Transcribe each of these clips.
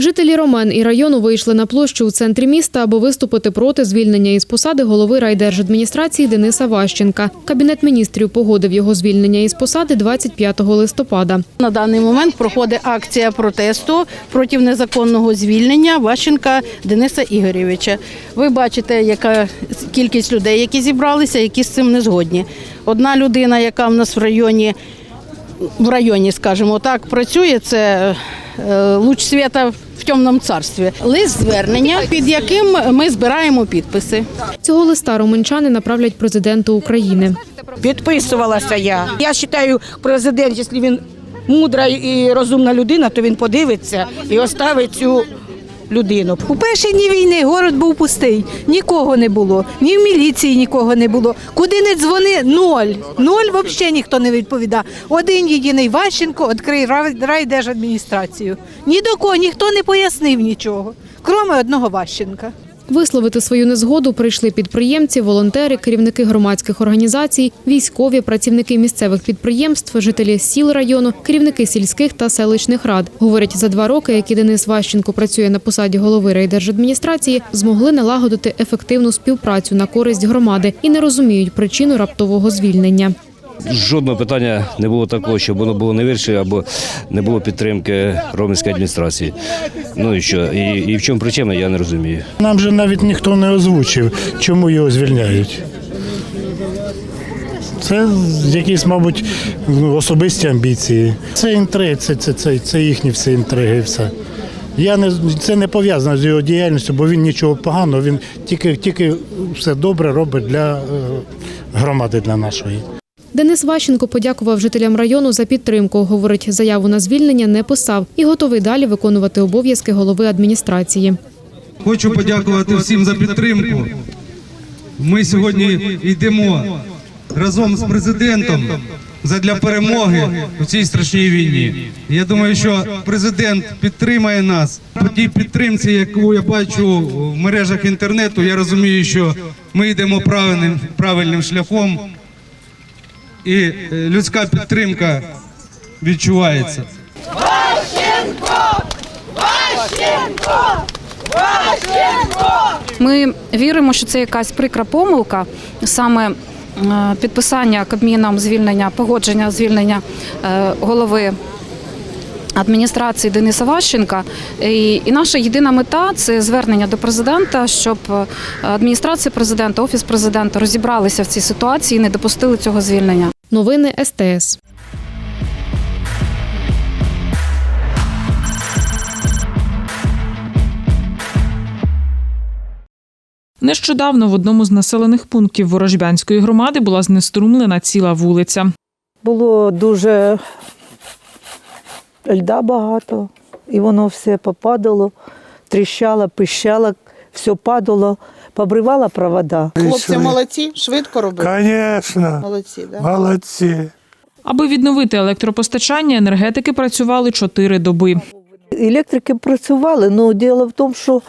Жителі Ромен і району вийшли на площу у центрі міста, аби виступити проти звільнення із посади голови райдержадміністрації Дениса Ващенка. Кабінет міністрів погодив його звільнення із посади 25 листопада. На даний момент проходить акція протесту проти незаконного звільнення Ващенка Дениса Ігорєвича. Ви бачите, яка кількість людей, які зібралися, які з цим не згодні. Одна людина, яка в нас в районі, в районі, скажімо так, працює, це е, луч світа в темному царстві. Лист звернення, під яким ми збираємо підписи. Цього листа романчани направлять президенту України. Підписувалася я. Я вважаю, президент, якщо він мудра і розумна людина, то він подивиться і оставить цю людину. У перші дні війни город був пустий, нікого не було, ні в міліції нікого не було. Куди не дзвони, ноль. Ноль взагалі ніхто не відповідає. Один єдиний Ващенко відкрив райдержадміністрацію. Ні до кого ніхто не пояснив нічого, крім одного Ващенка. Висловити свою незгоду прийшли підприємці, волонтери, керівники громадських організацій, військові, працівники місцевих підприємств, жителі сіл району, керівники сільських та селищних рад. Говорять, за два роки, які Денис Ващенко працює на посаді голови райдержадміністрації, змогли налагодити ефективну співпрацю на користь громади і не розуміють причину раптового звільнення. Жодного питання не було такого, щоб воно було не вирішено або не було підтримки ромської адміністрації. Ну і що? І, і в чому причина, я не розумію. Нам же навіть ніхто не озвучив, чому його звільняють. Це якісь, мабуть, ну, особисті амбіції. Це інтриги, це, це, це, це їхні всі інтриги. Все. Я не, це не пов'язано з його діяльністю, бо він нічого поганого, він тільки, тільки все добре робить для е, громади, для нашої. Денис Ващенко подякував жителям району за підтримку. Говорить, заяву на звільнення не писав і готовий далі виконувати обов'язки голови адміністрації. Хочу подякувати всім за підтримку. Ми сьогодні йдемо разом з президентом задля перемоги у цій страшній війні. Я думаю, що президент підтримає нас. По тій підтримці, яку я бачу в мережах інтернету, я розумію, що ми йдемо правильним, правильним шляхом, і е, людська підтримка відчувається. Ми віримо, що це якась прикра помилка, саме е, підписання Кабміном звільнення, погодження звільнення е, голови. Адміністрації Дениса Ващенка і, і наша єдина мета це звернення до президента, щоб адміністрація президента, офіс президента розібралися в цій ситуації і не допустили цього звільнення. Новини СТС. Нещодавно в одному з населених пунктів Ворожбянської громади була знеструмлена ціла вулиця. Було дуже льда багато, і воно все попадало, тріщало, пищало, все падало, побривала провода. Хлопці молодці, швидко робили. Звісно, Молодці, да? молодці. Аби відновити електропостачання, енергетики працювали чотири доби. Електрики працювали, але діло в тому, що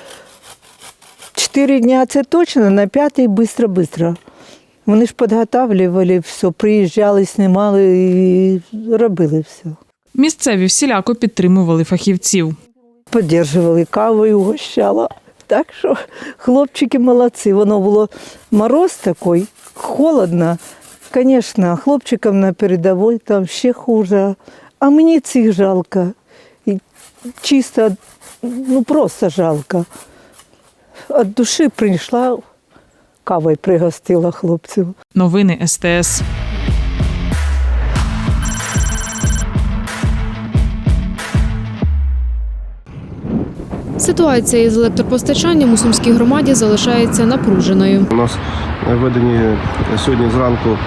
чотири дні це точно, на п'ятий швидко-швидко. Вони ж підготовлювали все, приїжджали, знімали і робили все. Місцеві всіляко підтримували фахівців. Поддержували кавою, угощала. Так що хлопчики молодці. Воно було мороз такий, холодно. Звісно, хлопчикам на передовій там ще хуже. А мені цих жалко. І чисто, ну просто жалко. Від душі прийшла, кавою пригостила хлопців. Новини СТС. Ситуація із електропостачанням у Сумській громаді залишається напруженою. У нас введені сьогодні зранку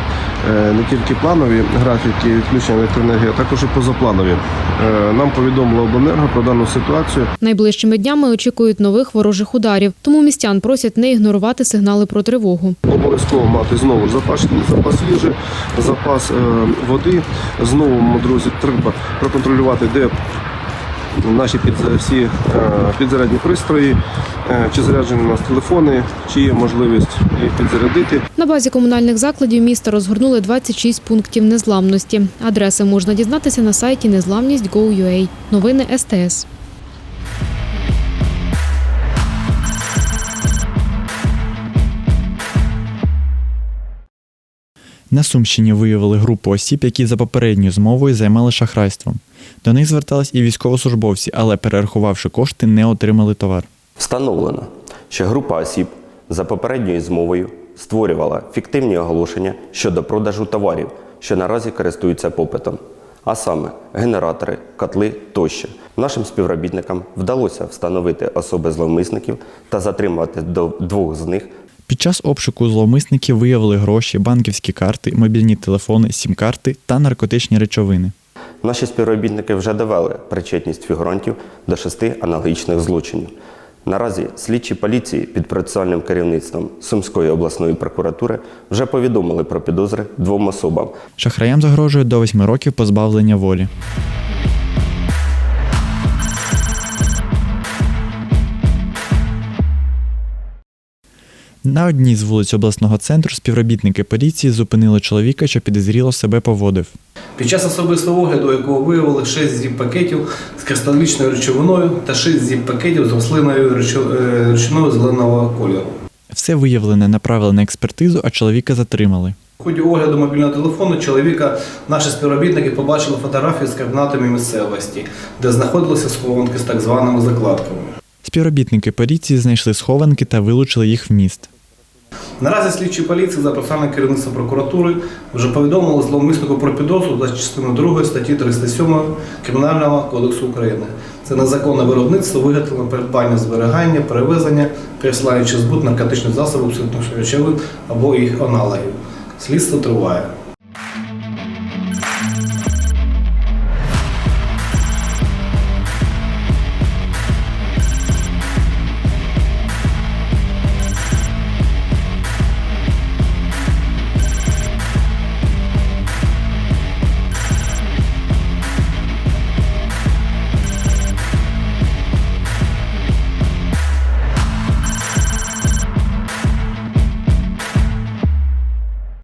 е, не тільки планові графіки відключення електроенергії, а також і позапланові. Е, Нам повідомило обленерго про дану ситуацію. Найближчими днями очікують нових ворожих ударів, тому містян просять не ігнорувати сигнали про тривогу. Обов'язково мати знову запас, запас їжі, запас е, води. Знову, друзі, треба проконтролювати, де наші під, всі е, підзарядні пристрої, е, чи заряджені у нас телефони, чи є можливість їх підзарядити. На базі комунальних закладів міста розгорнули 26 пунктів незламності. Адреси можна дізнатися на сайті незламність.gov.ua. Новини СТС. На Сумщині виявили групу осіб, які за попередньою змовою займали шахрайством. До них звертались і військовослужбовці, але перерахувавши кошти, не отримали товар. Встановлено, що група осіб за попередньою змовою створювала фіктивні оголошення щодо продажу товарів, що наразі користуються попитом, а саме генератори, котли тощо. Нашим співробітникам вдалося встановити особи зловмисників та затримати до двох з них Під час обшуку зловмисники виявили гроші, банківські карти, мобільні телефони, сім-карти та наркотичні речовини. Наші співробітники вже довели причетність фігурантів до шести аналогічних злочинів. Наразі слідчі поліції під процесуальним керівництвом Сумської обласної прокуратури вже повідомили про підозри двом особам. Шахраям загрожує до 8 років позбавлення волі. На одній з вулиць обласного центру співробітники поліції зупинили чоловіка, що підозріло себе поводив. Під час особистого огляду, якого виявили 6 зіп-пакетів з кристалічною речовиною та 6 зіп-пакетів з рослинною речо- е, речовиною зеленого кольору. Все виявлене направили на експертизу, а чоловіка затримали. В ході огляду мобільного телефону чоловіка наші співробітники побачили фотографії з координатами місцевості, де знаходилися схованки з так званими закладками. Співробітники поліції знайшли схованки та вилучили їх в міст. Наразі слідчі поліції за процесуальним керівництвом прокуратури вже повідомили зловмиснику про підозру за частиною 2 статті 307 Кримінального кодексу України. Це незаконне виробництво, виготовлення, придбання, зберігання, перевезення, пересилання чи збут наркотичних засобів, психотичних речовин або їх аналогів. Слідство триває.